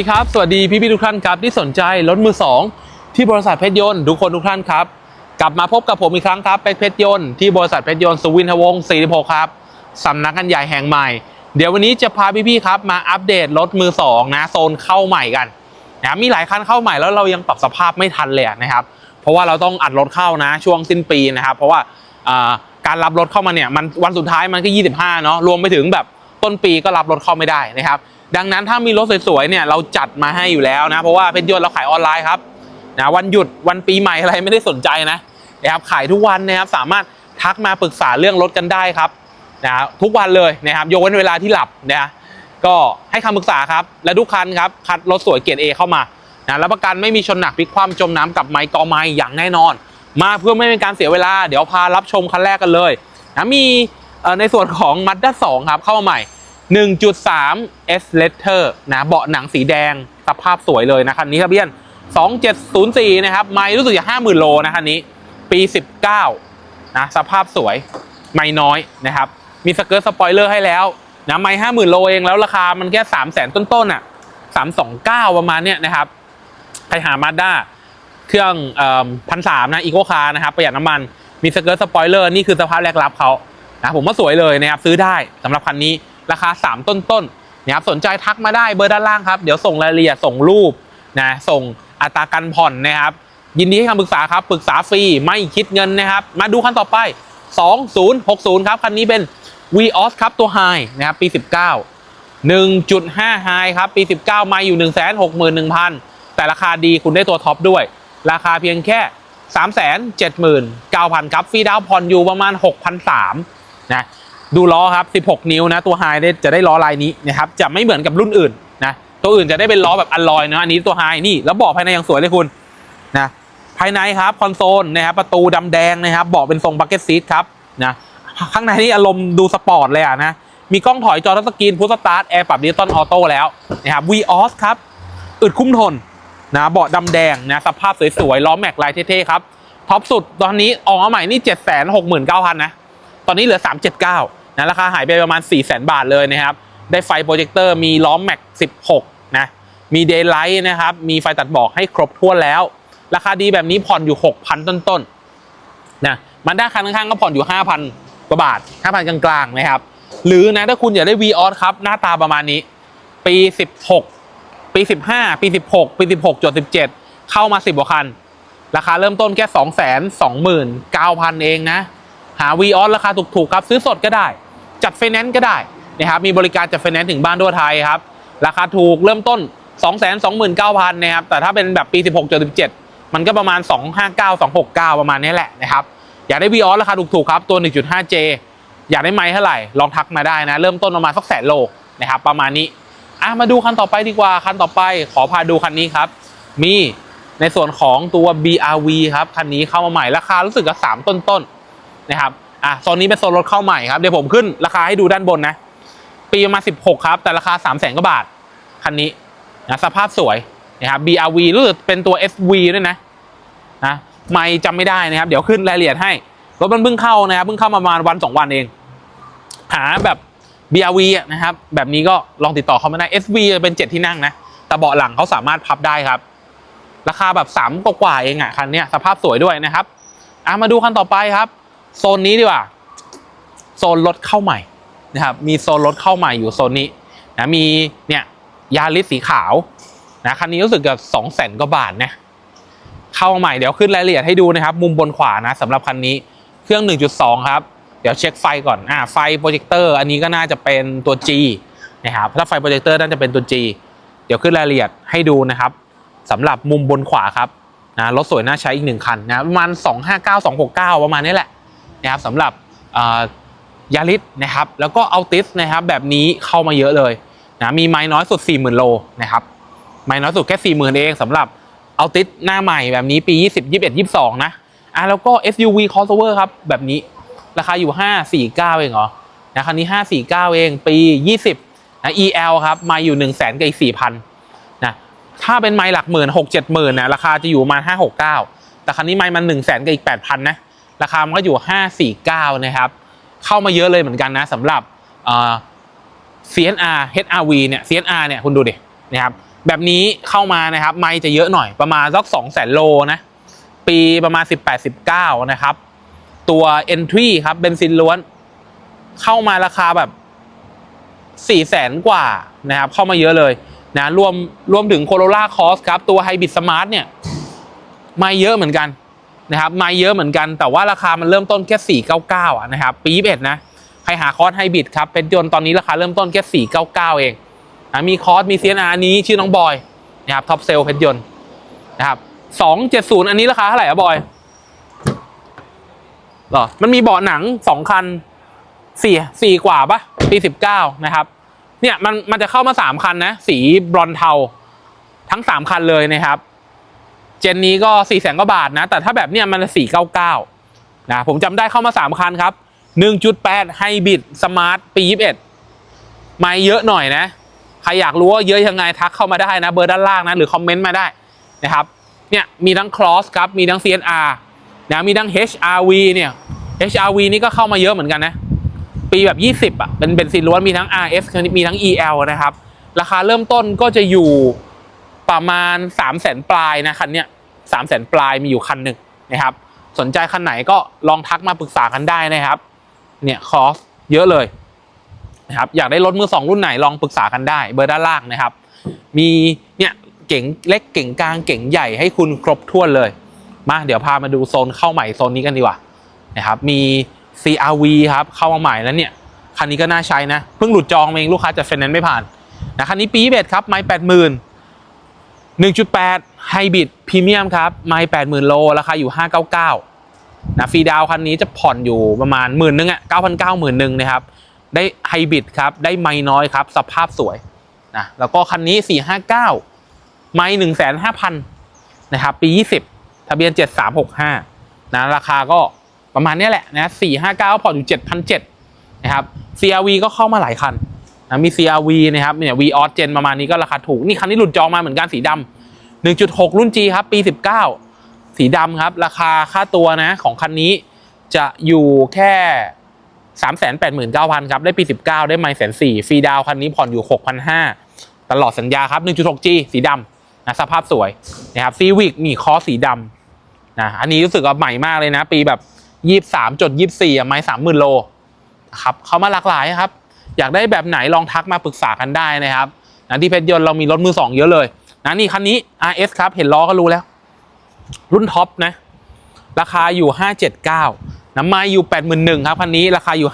สวัสดีครับ สวัสดีพี่พี่ทุกท่านครับที่สนใจรถมือสองที่บริษัทเพชรยนต์ทุกคนทุกท่านครับ กลับมาพบกับผมอีกครั้งครับเป็กเพชรยนต์ที่บริษัทเพชรยนต์สุวินทวงศ์46ครับสำนักงานใหญ่แห่งใหม่ เดี๋ยววันนี้จะพาพี่พี่ครับมาอัปเดตรถมือสองนะโซนเข้าใหม่กันนะมีหลายคันเข้าใหม่แล้วเรายังปรับสภาพไม่ทันเลยนะครับ เพราะว่าเราต้องอัดรถเข้านะช่วงสิ้นปีนะครับ เพราะว่าอ่าการรับรถเข้ามาเนี่ยมันวันสุดท้ายมันก็25เนาะรวมไปถึงแบบต้นปีก็รับรถเข้าไม่ได้นะครับ ดังนั้นถ้ามีรถสวยๆเนี่ยเราจัดมาให้อยู่แล้วนะ เพราะว่าเพชรยนต์เราขายออนไลน์ครับนะวันหยุดวันปีใหม่อะไรไม่ได้สนใจนะนะครับขายทุกวันนะครับสามารถทักมาปรึกษาเรื่องรถกันได้ครับนะทุกวันเลยนะครับยกเว้นเวลาที่หลับนะก็ให้คำปรึกษาครับและทุกคันครับคัดรถสวยเกียรดเอเข้ามานะรับประกันไม่มีชนหนักพลิกคว่ำจมน้ำกับไม้กอไม้อย่างแน่นอน มาเพื่อไม่เป็นการเสียเวลาเดี๋ยวพารับชมคันแรกกันเลยนะมีในส่วนของ Mazda 2ครับเข้ามาใหม่ 1.3 S Letter นะเบาะหนังสีแดงสภาพสวยเลยนะคันนี้ครับเบียน 2704 นะครับ ไม่รู้สึกจะ 50,000 โลนะคันนี้ ปี 19 นะสภาพสวย ไม่น้อยนะครับ มีสเกิร์ตสปอยเลอร์ให้แล้วนะไม่ 50,000 โลเองแล้วราคามันแค่ 300,000 ต้นๆอะ329 ประมาณเนี้ยนะครับใครหามาด้าเครื่องพันสามนะอีโคคาร์นะครับประหยัดน้ำมันมีสเกิร์ตสปอยเลอร์นี่คือสภาพแรกรับเขานะผมว่าสวยเลยนะครับซื้อได้สำหรับคันนี้ ราคา 3 ต้นๆนนะครับสนใจทักมาได้เบอร์ด้านล่างครับ เดี๋ยวส่งรายละเอียดส่งรูปนะส่งอัตราการผ่อนนะครับ ยินดีให้คำปรึกษาครับปรึกษาฟรีไม่คิดเงินนะครับ มาดูคันต่อไป 2060 ครับ คันนี้เป็น v ีออสครับตัวไฮนะครับปี 19 1.5 High ครับปี 19มาอยู่ 161,000 แต่ราคาดีคุณได้ตัวท็อปด้วย ราคาเพียงแค่ 379,000 ครับฟรีดาวผ่อนอยู่ประมาณ 6,300นะ ดูล้อครับ 16 นิ้วนะตัวไฮได้จะได้ล้อลายนี้นะครับจะไม่เหมือนกับรุ่นอื่นนะตัวอื่นจะได้เป็นล้อแบบอลลอยนะอันนี้ตัวไฮนี่แล้วเบาะภายในยังสวยเลยคุณนะภายในครับคอนโซลนะครับประตูดำแดงนะครับเบาะเป็นทรงบักเก็ตซีทครับนะข้างในนี่อารมณ์ดูสปอร์ตเลยอะนะมีกล้องถอยจอทัชสกรีนพุทสตาร์ทแอร์ปรับดิจิตอลออโต้แล้วนะครับวีออสครับอึดคุ้มทนนะเบาะดำแดงนะสภาพสวยๆล้อแม็กลายเท่ๆครับท็อปสุดตอนนี้ออกมาใหม่นี่7 6 9 0 0 0นะตอนนี้เหลือ 379 นะราคาหายไปประมาณ 4 0 0 0 0 0บาทเลยนะครับ ได้ไฟโปรเจคเตอร์มีล้อแม็ก 16 นะ มีเดย์ไลท์นะครับ มีไฟตัดบอกให้ครบถ้วแล้ว ราคาดีแบบนี้ผ่อนอยู่ 6,000 ต้นๆนนะมันด้าคันข้างๆก็ผ่อนอยู่ 5,000 กว่าบาท 5,000 กลางๆนะครับ หรือนะถ้าคุณอยากได้ v ีออสครับ หน้าตาประมาณนี้ ปี 16 ปี 15 ปี 16 ปี 16จด17 เข้ามา 10กว่าคัน ราคาเริ่มต้นแค่ 2 2 9 0 0 0 เองนะ หา v ีออสราคาถูกๆครับซื้อสดก็ได้ จัดไฟแนนซ์ก็ได้นะครับมีบริการจัดไฟแนนซ์ถึงบ้านทั่วไทยครับราคาถูกเริ่มต้น 2 2 9 0 0 0นะครับแต่ถ้าเป็นแบบปี 16จด17 มันก็ประมาณ 259 269 ประมาณนี้แหละนะครับอยากได้ v ีออสราคาถูกๆครับตัว 1.5J อยากได้ไม้เท่าไหร่ลองทักมาได้นะ เริ่มต้นประมาณสักแสนโลนะครับประมาณนี้อะมาดูคันต่อไปดีกว่าคันต่อไปขอพาดูคันนี้ครับ มีในส่วนของตัว BRV ครับคันนี้เข้ามาใหม่ราคารู้สึกกับ3ต้นๆ นะครับอะโซนนี้เป็นโซนรถเข้าใหม่ครับ เดี๋ยวผมขึ้นราคาให้ดูด้านบนนะ ปีประมาณ16 ครับ แต่ราคา 3 0 0 0 0 0กว่าบาท คันนี้นะสภาพสวยนะครับ BRV รู้สึกเป็นตัว SV ด้วยนะนะไม่จำไม่ได้นะครับ เดี๋ยวขึ้นรายละเอียดให้ รถมันเพิ่งเข้านะครับ เพิ่งเข้ามาประมาณวันสองวันเอง หาแบบ BRV นะครับ แบบนี้ก็ลองติดต่อเขามาได้ SV จะเป็น 7 ที่นั่งนะ แต่เบาะหลังเขาสามารถพับได้ครับ ราคาแบบ3กว่าเองอะคันนี้สภาพสวยด้วยนะครับอะมาดูคันต่อไปครับ โซนนี้ดีกว่า โซนรถเข้าใหม่นะครับ มีโซนรถเข้าใหม่อยู่โซนนี้นะมีเนี่ยยาริสสีขาวนะคันนี้รู้สึกกับสองแสนกว่าบาทนะเข้ามาใหม่เดี๋ยวขึ้นรายละเอียดให้ดูนะครับ มุมบนขวานะสำหรับคันนี้เครื่อง 1.2 ครับ เดี๋ยวเช็คไฟก่อนอ่าไฟโปรเจคเตอร์อันนี้ก็น่าจะเป็นตัว G นะครับถ้าไฟโปรเจคเตอร์น่าจะเป็นตัว G เดี๋ยวขึ้นรายละเอียดให้ดูนะครับสำหรับมุมบนขวาครับนะรถสวยน่าใช้อีกหนึ่งคันนะประมาณ 259 269 ประมาณนี้แหละ นะครับสำหรับยาริสนะครับแล้วก็เอาติสนะครับแบบนี้เข้ามาเยอะเลยนะมีไม้น้อยสุด 40,000 โลนะครับไม้น้อยสุดแค่ 40,000 เองสำหรับเอาติดหน้าใหม่แบบนี้ปี 20 21 22 นะอะแล้วก็ SUV crossover ครับแบบนี้ราคาอยู่ 549 เองเหรอนะคันนี้ 549 เองปี 20นะ EL ครับมาอยู่ 1 0 0 0 0แสนกับอีก4,000นะถ้าเป็นไม้หลักหมื่น6 7หมื่นนะราคาจะอยู่ประมาณ569แต่คันนี้ไม้มัน1 0 0 0 0แสนกับอีก8,000นะ ราคามันก็อยู่ 549 นะครับ เข้ามาเยอะเลยเหมือนกันนะสำหรับเอ่อ CNR HRV เนี่ย CNR เนี่ยคุณดูดินะครับแบบนี้เข้ามานะครับไม่จะเยอะหน่อยประมาณสักสองแสนโลนะ ปีประมาณ 18 19 นะครับ ตัว entry ครับเบนซินล้วน เข้ามาราคาแบบ4แสนกว่านะครับ เข้ามาเยอะเลยนะรวมรวมถึง Corolla Cross ครับ ตัว Hybrid Smart เนี่ยไม่เยอะเหมือนกัน นะครับไม่เยอะเหมือนกันแต่ว่าราคามันเริ่มต้นแค่ 499อะนะครับปี21นะใครหาคอร์สไฮบริดครับเป็นยนต์ตอนนี้ราคาเริ่มต้นแค่ 499 เองนะมีคอร์สมี CNR นี้ชื่อน้องบอยนะครับท็อปเซลเพชรยนต์นะครับ270 อันนี้ราคาเท่าไหร่อะบอยหรอมันมีเบาะหนังสองคันสี่สี่กว่าปะปีสิบเก้านะครับ เนี่ยมันมันจะเข้ามาสามคันนะ สีบรอนเทา ทั้งสามคันเลยนะครับ เจนนี้ก็สี่แสนกว่าบาทนะ แต่ถ้าแบบเนี้ยมันสี่เก้าเก้านะผมจำได้เข้ามาสามคันครับหนึ่งจุดแปดไฮบริดสมาร์ทปียี่สิบเอ็ดไม่เยอะหน่อยนะ ใครอยากรู้ว่าเยอะยังไงทักเข้ามาได้นะ เบอร์ด้านล่างนะ หรือคอมเมนต์มาได้นะครับเนี่ยมีทั้ง cross ครับ มีทั้ง CNR นะมีทั้ง HRV เนี่ย HRV นี่ก็เข้ามาเยอะเหมือนกันนะ ปีแบบ 20อะเป็นเบนซินล้วนมีทั้ง RS มีทั้ง EL นะครับ ราคาเริ่มต้นก็จะอยู่ ประมาณ 3 0 0 0 0 0ปลายนะคันเนี้ย3 0 0 0 0ปลายมีอยู่คันหนึ่งนะครับ สนใจคันไหนก็ลองทักมาปรึกษากันได้นะครับ เนี่ยคอสเยอะเลยนะครับอยากได้รถมือสองรุ่นไหนลองปรึกษากันได้ เบอร์ด้านล่างนะครับ มีเนี่ยเก๋งเล็กเก๋งกลางเก๋งใหญ่ให้คุณครบถ้วนเลย มาเดี๋ยวพามาดูโซนเข้าใหม่โซนนี้กันดีกว่านะครับมี CRV ครับเข้ามาใหม่แล้วเนี่ยคันนี้ก็น่าใช้นะเพิ่งหลุดจองเองลูกค้าจัดไฟแนนซ์ไม่ผ่านนะคันนี้ปีเบสครับไม้แปดหมื่น หนึ่งจุดแปดไฮบริดพรีเมียมครับ ไม้แปดหมื่นโล ราคาอยู่ห้าเก้าเก้านะฟรีดาวคันนี้จะผ่อนอยู่ประมาณหมื่นนึงอะเก้าพันเก้าหมื่นนึงนะครับ ได้ไฮบริดครับ ได้ไม้น้อยครับ สภาพสวยนะแล้วก็คันนี้สี่ห้าเก้าไม้หนึ่งแสนห้าพันะครับ ปียี่สิบทะเบียนเจ็ดสามหกห้านะ ราคาก็ประมาณนี้แหละนะสี่ห้าเก้าผ่อนอยู่เจ็ดพันเจ็ดนะครับ CRV ก็เข้ามาหลายคัน นะมี CRV นะครับเนี่ย V o s Gen ประมาณนี้ก็ราคาถูก นี่คันนี้หลุดจองมาเหมือนกันสีดำ1.6 รุ่น G ครับ ปี 19 สีดำครับ ราคาค่าตัวนะของคันนี้จะอยู่แค่ 389,000 ครับ ได้ปี 19 ได้ไม่แสนสี่ฟรีดาวคันนี้ผ่อนอยู่ 6,500 ตลอดสัญญาครับ 1.6G สีดำนะสภาพสวยนะครับ Civic มีคอสีดำนะอันนี้รู้สึกว่าใหม่มากเลยนะ ปีแบบ 23.24อะไม้30,000 โลครับเขามาหลากหลายครับ อยากได้แบบไหนลองทักมาปรึกษากันได้นะครับนะที่เพชรยนต์เรามีรถมือสองเยอะเลยนะนี่คันนี้ RS ครับ เห็นล้อก็รู้แล้ว รุ่นท็อปนะ ราคาอยู่ 579น้ำมาอยู่ 81,000ครับคันนี้ราคาอยู่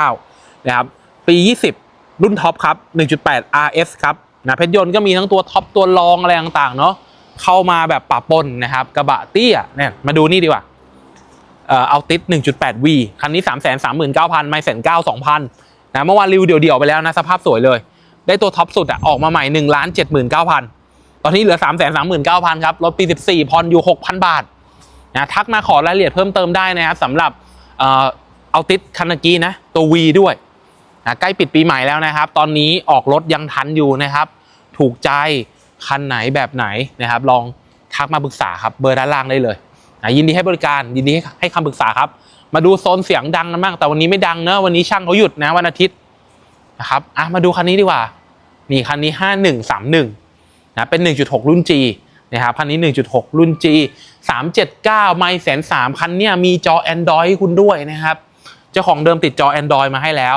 579นะครับปี 20 รุ่นท็อปครับ 1.8 RS ครับนะเพชรยนต์ก็มีทั้งตัวท็อปตัวรองอะไรต่างๆเนาะเข้ามาแบบปะปนนะครับ กระบะเตี้ยเนี่ยมาดูนี่ดีกว่าเอ่อเอาติด 1.8V คันนี้ 3 3 9 0 0 0 ไม่แสนเก้าสองพัน นะเมื่อวานรีวิวเดี่ยวๆไปแล้วนะสภาพสวยเลย ได้ตัวท็อปสุดอะออกมาใหม่1ล้าน79,000ตอนนี้เหลือ3 3 9 0 0 0ครับรถปี14พรอยู่6,000บาทนะทักมาขอรายละเอียดเพิ่มเติมได้นะครับสำหรับเอาติดคันกี้นะตัว V ด้วยนะใกล้ปิดปีใหม่แล้วนะครับ ตอนนี้ออกรถยังทันอยู่นะครับ ถูกใจคันไหนแบบไหนนะครับ ลองทักมาปรึกษาครับเบอร์ด้านล่างได้เลยนะยินดีให้บริการยินดีให้คำปรึกษาครับ มาดูโซนเสียงดังกันบ้างแต่วันนี้ไม่ดังเนอะวันนี้ช่างเขาหยุดนะวันอาทิตย์นะครับอะมาดูคันนี้ดีกว่านี่คันนี้ห้าหนึ่งสามหนึ่งนะเป็นหนึ่งจุดหกรุ่น G นะครับคันนี้หนึ่งจุดหกรุ่น G สามเจ็ดเก้าไม่แสนสามคันเนี้ยมีจอ Android ให้คุณด้วยนะครับ เจ้าของเดิมติดจอ Android มาให้แล้ว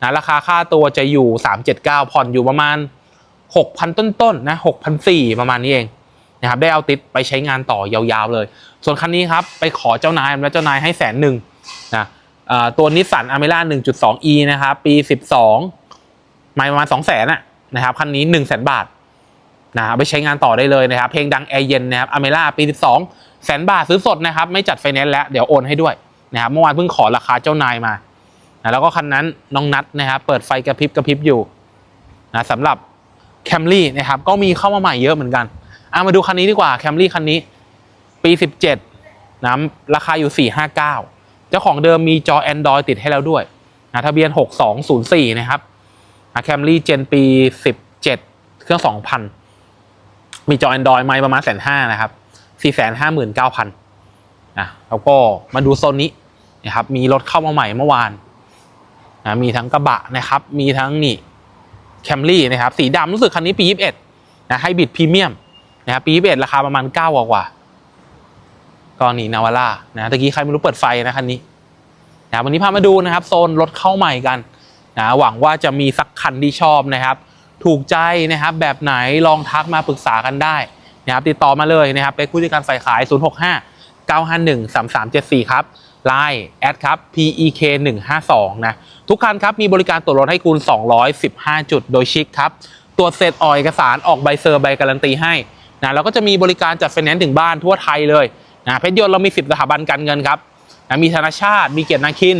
นะราคาค่าตัวจะอยู่สามเจ็ดเก้าผ่อนอยู่ประมาณหกพันต้นๆนะหกพันสี่ประมาณนี้เอง นะครับได้เอาติดไปใช้งานต่อยาวๆเลย ส่วนคันนี้ครับไปขอเจ้านายแล้วเจ้านายให้แสนหนึ่งนะตัวนิสสันอเมร่า 1.2e นะครับปี 12 ไม่ประมาณ 2 0 0 0 0นะนะครับคันนี้ 1 0 0 0 0 0 บาทนะเอาไปใช้งานต่อได้เลยนะครับ เพลงดังแอร์เย็นนะครับอเมร่าปี 12 แสนบาทซื้อสดนะครับไม่จัดไฟแนนซ์แล้วเดี๋ยวโอนให้ด้วยนะครับเมื่อวานเพิ่งขอราคาเจ้านายมานะแล้วก็คันนั้นน้องนัดนะครับเปิดไฟกระพริบกระพริบอยู่นะสำหรับแคมรี่นะครับก็มีเข้ามาใหม่เยอะเหมือนกัน อะมาดูคันนี้ดีกว่าแคมรี่คันนี้ ปี 17นะราคาอยู่ 459 เจ้าของเดิมมีจอ Android ติดให้แล้วด้วยนะทะเบียน 6204 นะครับแคมรี่เจนปี 17 เครื่อง 2,000 มีจอ Android ไม่ประมาณแสนห้านะครับ 459,000นะแล้วก็มาดูโซนนี้นะครับมีรถเข้ามาใหม่เมื่อวานนะมีทั้งกระบะนะครับ มีทั้งนี่แคมรี่นะครับ สีดำรู้สึกคันนี้ปี 21นะให้บิดพรีเมียม นะครับปี21ราคาประมาณ9กว่ากว่าก็นี่นาวาร่านะตะกี้ใครไม่รู้เปิดไฟนะคันนี้นะวันนี้พามาดูนะครับ โซนรถเข้าใหม่กันนะหวังว่าจะมีสักคันที่ชอบนะครับ ถูกใจนะครับแบบไหนลองทักมาปรึกษากันได้นะครับติดต่อมาเลยนะครับเป็นผู้จัดการฝ่ายขาย 065 951 3374 ครับ Line แอดครับ PEK 152นะทุกคันครับมีบริการตรวจรถให้คุณ 215 จุดโดยชิคครับ ตรวจเสร็จออกเอกสารออกใบเซอร์ใบการันตีให้ นะแล้วก็จะมีบริการจัดไฟแนนซ์ถึงบ้านทั่วไทยเลยนะเพชรยนต์เรามี 10 สถาบันการเงินครับนะมีธนาชาติ มีเกียรตินาคิน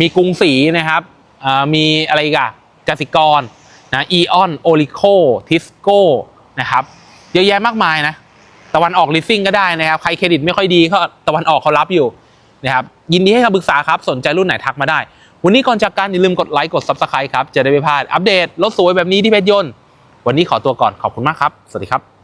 มีกรุงศรีนะครับมีอะไรกอะกสิกรนะอีออนโอลิโคทิสโก้นะครับเยอะแยะมากมายนะตะวันออกลิสซิ่งก็ได้นะครับ ใครเครดิตไม่ค่อยดีก็ตะวันออกเขารับอยู่นะครับยินดีให้คำปรึกษาครับ สนใจรุ่นไหนทักมาได้ วันนี้ก่อนจากกันอย่าลืมกดไลค์กด Subscribe ครับ จะได้ไม่พลาดอัปเดตรถสวยแบบนี้ที่เพชรยนต์ วันนี้ขอตัวก่อนขอบคุณมากครับ สวัสดีครับ